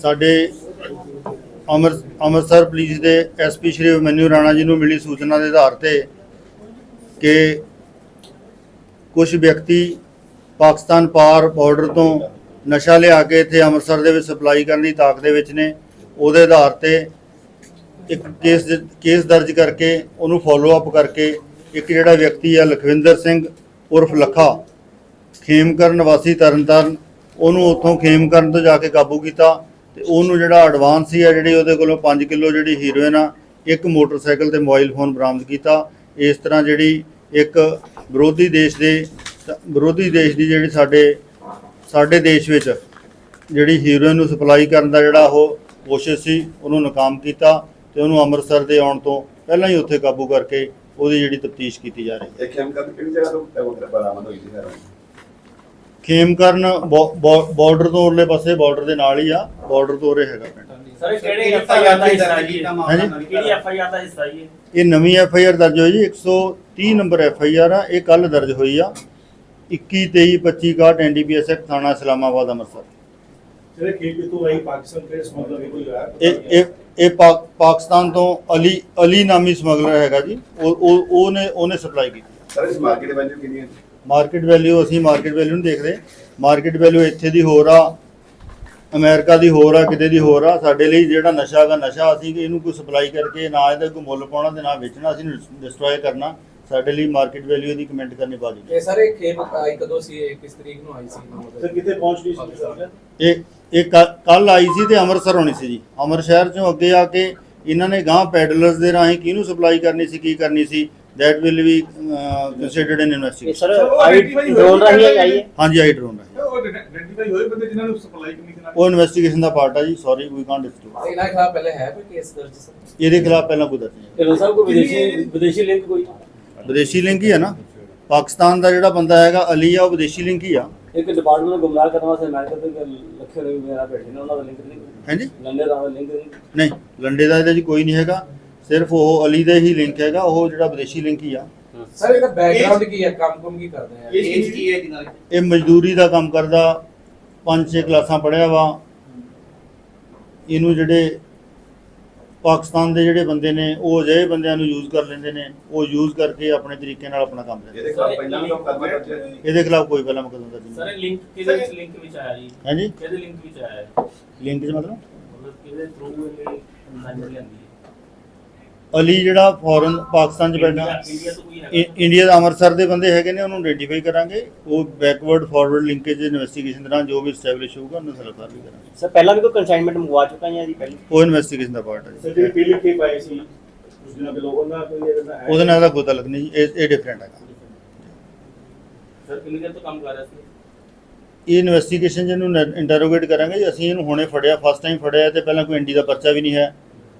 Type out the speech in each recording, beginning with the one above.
ਸਾਡੇ ਅੰਮ੍ਰਿਤ ਅੰਮ੍ਰਿਤਸਰ ਪੁਲਿਸ ਦੇ ਐਸਪੀ ਸ਼੍ਰੀ ਅਭਿਮਨਿਊ ਰਾਣਾ ਜੀ ਨੂੰ ਮਿਲੀ ਸੂਚਨਾ ਦੇ ਆਧਾਰ ਤੇ ਕਿ ਕੁਝ ਵਿਅਕਤੀ ਪਾਕਿਸਤਾਨ ਪਾਰ ਬਾਰਡਰ ਤੋਂ ਨਸ਼ਾ ਲਿਆ ਕੇ ਇੱਥੇ ਅੰਮ੍ਰਿਤਸਰ ਦੇ ਵਿੱਚ ਸਪਲਾਈ ਕਰਨ ਦੀ ਤਾਕ ਦੇ ਵਿੱਚ ਨੇ। ਉਹਦੇ ਆਧਾਰ ਤੇ ਇੱਕ ਕੇਸ ਕੇਸ ਦਰਜ ਕਰਕੇ ਉਹਨੂੰ ਫੋਲੋ ਅਪ ਕਰਕੇ ਇੱਕ ਜਿਹੜਾ ਵਿਅਕਤੀ ਆ ਲਖਵਿੰਦਰ ਸਿੰਘ ਉਰਫ ਲੱਖਾ ਖੇਮਕਰਨ ਵਾਸੀ ਤਰਨਤਾਰਨ ਉਹਨੂੰ ਉੱਥੋਂ ਖੇਮਕਰਨ ਤੋਂ ਜਾ ਕੇ ਕਾਬੂ ਕੀਤਾ ਤੇ ਉਹਨੂੰ ਜਿਹੜਾ ਐਡਵਾਂਸ ਸੀ ਆ ਜਿਹੜੀ ਉਹਦੇ ਕੋਲੋਂ 5 ਕਿਲੋ ਜਿਹੜੀ ਹੀਰੋਇਨ ਆ, ਇੱਕ ਮੋਟਰਸਾਈਕਲ ਤੇ ਮੋਬਾਈਲ ਫੋਨ ਬਰਾਮਦ ਕੀਤਾ। ਇਸ ਤਰ੍ਹਾਂ ਜਿਹੜੀ ਇੱਕ ਵਿਰੋਧੀ ਦੇਸ਼ ਦੇ, ਵਿਰੋਧੀ ਦੇਸ਼ ਦੀ ਜਿਹੜੀ ਸਾਡੇ ਸਾਡੇ ਦੇਸ਼ ਵਿੱਚ ਜਿਹੜੀ ਹੀਰੋਇਨ ਨੂੰ ਸਪਲਾਈ ਕਰਨ ਦਾ ਜਿਹੜਾ ਉਹ ਕੋਸ਼ਿਸ਼ ਸੀ, ਉਹਨੂੰ ਨਾਕਾਮ ਕੀਤਾ ਤੇ ਉਹਨੂੰ ਅੰਮ੍ਰਿਤਸਰ ਦੇ ਆਉਣ ਤੋਂ ਪਹਿਲਾਂ ਹੀ ਉੱਥੇ ਕਾਬੂ ਕਰਕੇ ਉਹਦੀ ਜਿਹੜੀ ਤਫਤੀਸ਼ ਕੀਤੀ ਜਾ ਰਹੀ ਹੈ। ਇਹ ਕਿਹੜੀ ਜਗ੍ਹਾ ਤੋਂ ਬਰਾਮਦ ਹੋਈ ਸੀ ਸਰ ਖੇਮਕਰਨ ਬਾਰਡਰ ਤੋਂ ਉਰਲੇ ਪਾਸੇ ਬਾਰਡਰ ਦੇ ਨਾਲ ਹੀ ਆ ਬਾਰਡਰ ਤੋਂ ਉਰੇ ਹੈਗਾ ਪਿੰਡ। ਸਰ ਇਹ ਕਿਹੜੇ ਐਫ ਆਈ ਆਰ ਦਾ ਹਿੱਸਾ ਜੀ। ਕਿਹੜੀ ਐਫ ਆਈ ਆਰ ਦਾ ਹਿੱਸਾ ਜੀ ਇਹ? ਨਵੀਂ ਐਫ ਆਈ ਆਰ ਦਰਜ ਹੋਈ ਜੀ 130 ਨੰਬਰ ਐਫ ਆਈ ਆਰ ਆ ਇਹ ਕੱਲ ਦਰਜ ਹੋਈ ਆ। 21 23 25 61 ਐਨਡੀਪੀਐਸ ਐਕਟ ਥਾਣਾ ਇਸਲਾਮਾਬਾਦ ਅੰਮ੍ਰਿਤਸਰ। ਜਿਹੜੇ ਖੇਤ ਤੋਂ ਆਈ? ਪਾਕਿਸਤਾਨ ਤੇ ਸਮਗਲਰ ਕੋਈ ਹੋਇਆ? ਇਹ ਇਹ ਪਾਕਿਸਤਾਨ ਤੋਂ ਅਲੀ ਅਲੀ ਨਾਮੀ ਸਮਗਲਰ ਹੈਗਾ ਜੀ। ਉਹ ਉਹ ਉਹਨੇ ਉਹਨੇ ਸਪਲਾਈ ਕੀਤੀ। ਸਰ ਇਸ ਮਾਰਕੀਟ ਵੈਲਿਊ ਕਿੰਨੀ ਹੈ? ਮਾਰਕੀਟ ਵੈਲਿਊ ਅਸੀਂ ਮਾਰਕੀਟ ਵੈਲਿਊ ਨਹੀਂ ਦੇਖਦੇ। ਮਾਰਕੀਟ ਵੈਲਿਊ ਇੱਥੇ ਦੀ ਹੋਰ ਆ ਅਮਰੀਕਾ ਦੀ ਹੋਰ ਆ ਕਿਤੇ ਦੀ ਹੋਰ ਆ। ਸਾਡੇ ਲਈ ਜਿਹੜਾ ਨਸ਼ਾ ਹੈਗਾ ਨਸ਼ਾ ਅਸੀਂ ਕਿ ਇਹਨੂੰ ਕੋਈ ਸਪਲਾਈ ਕਰਕੇ ਨਾ ਇਹਦਾ ਕੋਈ ਮੁੱਲ ਪਾਉਣਾ ਤੇ ਨਾ ਵੇਚਣਾ ਅਸੀਂ ਡਿਸਟਰੋਏ ਕਰਨਾ। ਸਾਡੇ ਲਈ ਮਾਰਕੀਟ ਵੈਲਿਊ ਦੀ ਕਮੈਂਟ ਕਰਨੀ ਬਾਜੀ ਇਹ ਸਾਰੇ ਖੇਪ ਆਈ ਕਦੋਂ ਸੀ ਇਹ ਕਿਸ ਤਰੀਕ ਨੂੰ ਆਈ ਸੀ? ਸਰ ਕਿਤੇ ਪਹੁੰਚ ਸੀ ਸਰ? ਇਹ ਇਹ ਕੱਲ ਆਈ ਸੀ ਤੇ ਅੰਮ੍ਰਿਤਸਰ ਹੋਣੀ ਸੀ ਜੀ। ਅੰਮ੍ਰਿਤ ਸ਼ਹਿਰ ਚੋਂ ਅੱਗੇ ਆ ਕੇ ਇਹਨਾਂ ਨੇ ਗਾਂ ਪੈਡਲਰਸ ਦੇ ਰਾਹੀਂ ਕਿਹਨੂੰ ਸਪਲਾਈ ਕਰਨੀ ਸੀ ਕੀ ਕਰਨੀ ਸੀ? That will be considered in ਇਹ ਇਨਵੈਸਟੀਗੇਸ਼ਨ ਸਰ ਆਈ ਡਰੋਨ ਰਾਹੀਂ ਆਈ ਹੈ ਹਾਂਜੀ ਆਈ ਡਰੋਨ ਹੈ ਉਹ ਆਇਡੈਂਟੀਫਾਈ ਹੋਏ ਬੰਦੇ ਜਿਨ੍ਹਾਂ ਨੂੰ ਸਪਲਾਈ ਕਰਨੀ ਸੀ ਨਾਲ ਉਹ ਇਨਵੈਸਟੀਗੇਸ਼ਨ ਦਾ ਪਾਰਟ ਆ ਜੀ ਸੌਰੀ ਵੀ ਕਾਂਟ ਡਿਸਕਲੋਜ਼ ਇਹਨਾਂ ਖਿਲਾਫ ਪਹਿਲੇ ਹੈ ਕੋਈ ਕੇਸ ਦਰਜ ਸਰ ਇਹਦੇ ਖਿਲਾਫ ਪਹਿਲਾਂ ਕੋਈ ਦਰਜ ਨਹੀਂ ਇਹ ਸਰ ਕੋਈ ਵਿਦੇਸ਼ੀ ਵਿਦੇਸ਼ੀ ਲਿੰਕ ਕੋਈ ਵਿਦੇਸ਼ੀ ਲਿੰਕ ਹੀ ਹੈ ਨਾ ਪਾਕਿਸਤਾਨ ਦਾ ਜਿਹੜਾ ਬੰਦਾ ਹੈਗਾ ਅਲੀ ਆ ਉਹ ਵਿਦੇਸ਼ੀ ਲਿੰਕ ਹੀ ਆ ਇੱਕ ਡਿਪਾਰਟਮੈਂਟ ਨੂੰ ਗੁੰਮਰਾਹ ਕਰਨ ਵਾਸਤੇ ਅਮਰੀਕਾ ਤੇ ਲੱਖੇ ਰੁਪਏ ਮੇਰਾ ਬੈਠੇ ਨੇ ਉਹਨਾਂ ਦਾ ਲਿੰਕ ਨਹੀਂ ਹਾਂਜੀ ਲੰਡੇ ਦਾ ਲਿੰਕ ਨਹੀਂ ਨਹੀਂ ਲੰਡੇ ਦਾ ਇਹਦੇ 'ਚ ਕੋਈ ਨਹੀਂ ਹੈਗਾ ਸਿਰਫ ਉਹ ਅਲੀ ਦਾ ਹੀ ਲਿੰਕ ਹੈਗਾ ਉਹ ਜਿਹੜਾ ਵਿਦੇਸ਼ੀ ਲਿੰਕ ਹੀ ਆ। ਸਰ ਇਹਦਾ ਬੈਕਗ੍ਰਾਉਂਡ ਕੀ ਹੈ? ਕੰਮ ਕੁਮ ਕੀ ਕਰਦੇ ਆ? ਏਜ ਕੀ ਹੈ ਜਿਨ੍ਹਾਂ ਦੀ ਇਹ ਮਜ਼ਦੂਰੀ ਦਾ ਕੰਮ ਕਰਦਾ ਪੰਜ ਛੇ ਕਲਾਸਾਂ ਪੜ੍ਹਿਆ ਵਾ। ਇਹਨੂੰ ਜਿਹੜੇ ਪਾਕਿਸਤਾਨ ਦੇ ਜਿਹੜੇ ਬੰਦੇ ਨੇ ਉਹ ਅਜਿਹੇ ਬੰਦਿਆਂ ਨੂੰ ਯੂਜ਼ ਕਰ ਲੈਂਦੇ ਨੇ ਉਹ ਯੂਜ਼ ਕਰਕੇ ਆਪਣੇ ਤਰੀਕੇ ਨਾਲ ਆਪਣਾ ਕੰਮ ਕਰਦੇ ਇਹਦੇ ਖਿਲਾਫ ਕੋਈ ਪਹਿਲਾ ਮੁਕੱਦਮਾ ਦਰਜ ਸਰ ਨਹੀਂ ਇਹ ਲਿੰਕ ਕਿਹਦੇ ਵਿੱਚ ਲਿੰਕ ਵਿੱਚ ਆਇਆ ਜੀ? ਹਾਂਜੀ? ਕਿਹਦੇ ਲਿੰਕ ਵਿੱਚ ਆਇਆ ਹੈ ਲਿੰਕ 'ਚ ਮਤਲਬ? ਮਤਲਬ ਕਿਹਦੇ ਥਰੂ ਇਹ ਨਾਮ ਲੈਂਦੀ ਹੈ ਅਲੀ ਜਿਹੜਾ ਫੋਰਨ ਪਾਕਿਸਤਾਨ 'ਚ ਬੈਠਾ। ਇੰਡੀਆ ਦਾ ਅੰਮ੍ਰਿਤਸਰ ਦੇ ਬੰਦੇ ਹੈਗੇ ਨੇ ਉਹਨੂੰ ਆਇਡੈਂਟੀਫਾਈ ਕਰਾਂਗੇ। ਉਹ ਬੈਕਵਰਡ ਫਾਰਵਰਡ ਲਿੰਕੇਜ ਇਨਵੈਸਟੀਗੇਸ਼ਨ ਦੌਰਾਨ ਜੋ ਵੀ ਸਟੈਬਲਿਸ਼ ਹੋਊਗਾ ਉਹਨੂੰ ਸਰਕਾਰ ਵੀ ਕਰਾਂਗੇ। ਸਰ ਪਹਿਲਾਂ ਵੀ ਕੋਈ ਕੰਸਾਈਨਮੈਂਟ ਮੰਗਵਾ ਚੁੱਕਾ ਹੈ ਜੀ ਪਹਿਲਾਂ? ਉਹ ਇਨਵੈਸਟੀਗੇਸ਼ਨ ਦਾ ਪਾਰਟ ਹੈ ਸਰ ਜੀ ਜਿਹੜੀ ਪੀਲੀ ਖੇਪ ਆਈ ਸੀ ਉਸ ਦਿਨਾਂ ਪਹਿਲਾਂ ਉਹਨਾਂ ਕੋਈ ਇਹਦਾ ਉਹਦੇ ਨਾਲ ਦਾ ਕੋਈ ਤਾਲੁਕ ਨਹੀਂ ਜੀ, ਇਹ ਇਹ ਡਿਫਰੈਂਟ ਹੈਗਾ। ਸਰ ਕਿੰਨੀ ਦੇਰ ਤੋਂ ਕੰਮ ਕਰ ਰਿਹਾ ਸੀ? ਇਹ ਇਨਵੈਸਟੀਗੇਸ਼ਨ ਜਿਹਨੂੰ ਇੰਟਰੋਗੇਟ ਕਰਾਂਗੇ ਜੀ। ਅਸੀਂ ਇਹਨੂੰ ਹੁਣੇ ਫੜਿਆ ਫਸਟ ਟਾਈਮ ਫੜਿਆ ਤੇ ਪਹਿਲਾਂ ਕੋਈ ਐਨਡੀ ਦਾ ਪਰਚਾ ਵੀ ਨਹੀਂ ਹੈ।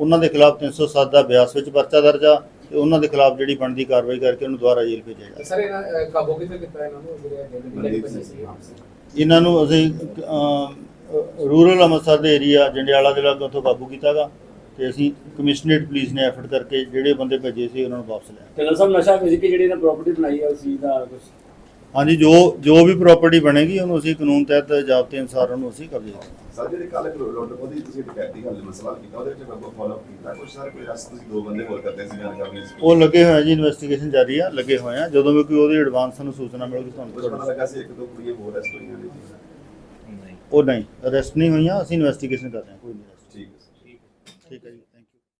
ਉਹਨਾਂ ਦੇ ਖਿਲਾਫ 307 ਦਾ ਬਿਆਸ ਵਿੱਚ ਪਰਚਾ ਦਰਜ ਆ ਤੇ ਉਹਨਾਂ ਦੇ ਖਿਲਾਫ ਜਿਹੜੀ ਬਣਦੀ ਕਾਰਵਾਈ ਕਰਕੇ ਉਹਨੂੰ ਦੁਬਾਰਾ ਜੇਲ੍ਹ ਭੇਜਿਆ ਜਾਏਗਾ ਸਰ ਇਹਨਾਂ ਅਹ, ਕਾਬੂ ਕਿਤੇ ਕੀਤਾ ਇਹਨਾਂ ਨੂੰ? ਜਿਹੜੇ ਲੱਗੀ ਪਈ ਸੀ? ਇਹਨਾਂ ਨੂੰ ਅਸੀਂ ਰੂਰਲ ਅੰਮ੍ਰਿਤਸਰ ਦੇ ਏਰੀਆ ਜੰਡਿਆਲਾ ਦੇ ਲਾਗੇ ਉੱਥੋਂ ਕਾਬੂ ਕੀਤਾਗਾ ਤੇ ਅਸੀਂ ਕਮਿਸ਼ਨਰੇਟ ਪੁਲਿਸ ਨੇ ਐਫਰਟ ਕਰਕੇ ਜਿਹੜੇ ਬੰਦੇ ਭੇਜੇ ਸੀ ਉਹਨਾਂ ਨੂੰ ਵਾਪਸ ਲਿਆ। ਤੇ ਸਭ ਨਸ਼ਾ ਫਿਜ਼ਿਕ ਜਿਹੜੀ ਇਹਨਾਂ ਪ੍ਰਾਪਰਟੀ ਬਣਾਈ ਹੈ ਉਸ ਚੀਜ਼ ਦਾ ਕੁਝ ਹਾਂਜੀ ਜੋ ਜੋ ਵੀ ਪ੍ਰਾਪਰਟੀ ਬਣੇਗੀ ਉਹਨੂੰ ਅਸੀਂ ਕਾਨੂੰਨ ਤਹਿਤ ਜ਼ਾਬਤੇ ਅਨੁਸਾਰ ਉਹਨੂੰ ਅਸੀਂ ਕਬਜ਼ੇ ਕਰਾਂਗੇ। ਸਰ ਜਿਹੜੇ ਕੱਲ ਲੁੱਟ ਉਹਦੀ ਤੁਸੀਂ ਡਕੈਤੀ ਹਾਲੇ ਮਸਲਾ ਕੀਤਾ ਉਹਦੇ ਵਿੱਚ ਮੈਂ ਫਾਲੋ ਕੀਤਾ। ਕੁਝ ਸਰ ਕੋਈ ਰਸਤ ਤੁਸੀਂ ਦੋ ਬੰਦੇ ਹੋਰ ਕਰਦੇ ਸੀ ਜਾਣ ਕਰਨੀ ਸੀ ਉਹ ਲੱਗੇ ਹੋਏ ਆ ਜੀ ਇਨਵੈਸਟੀਗੇਸ਼ਨ ਜਾਰੀ ਆ ਲੱਗੇ ਹੋਏ ਆ। ਜਦੋਂ ਵੀ ਕੋਈ ਉਹਦੀ ਐਡਵਾਂਸ ਸਾਨੂੰ ਸੂਚਨਾ ਮਿਲੂਗੀ ਤੁਹਾਨੂੰ ਪਤਾ ਲੱਗਾ ਸੀ ਇੱਕ ਦੋ ਕੁੜੀਆਂ ਹੋਰ ਰੈਸਟ ਹੋਈਆਂ ਨੇ ਜੀ? ਉਹ ਨਹੀਂ ਅਰੈਸਟ ਨਹੀਂ ਹੋਈਆਂ ਅਸੀਂ ਇਨਵੈਸਟੀਗੇਸ਼ਨ ਕਰ ਰਹੇ ਹਾਂ ਕੋਈ ਨਹੀਂ arrest। ਠੀਕ ਹੈ ਸਰ। ਠੀਕ ਹੈ ਜੀ।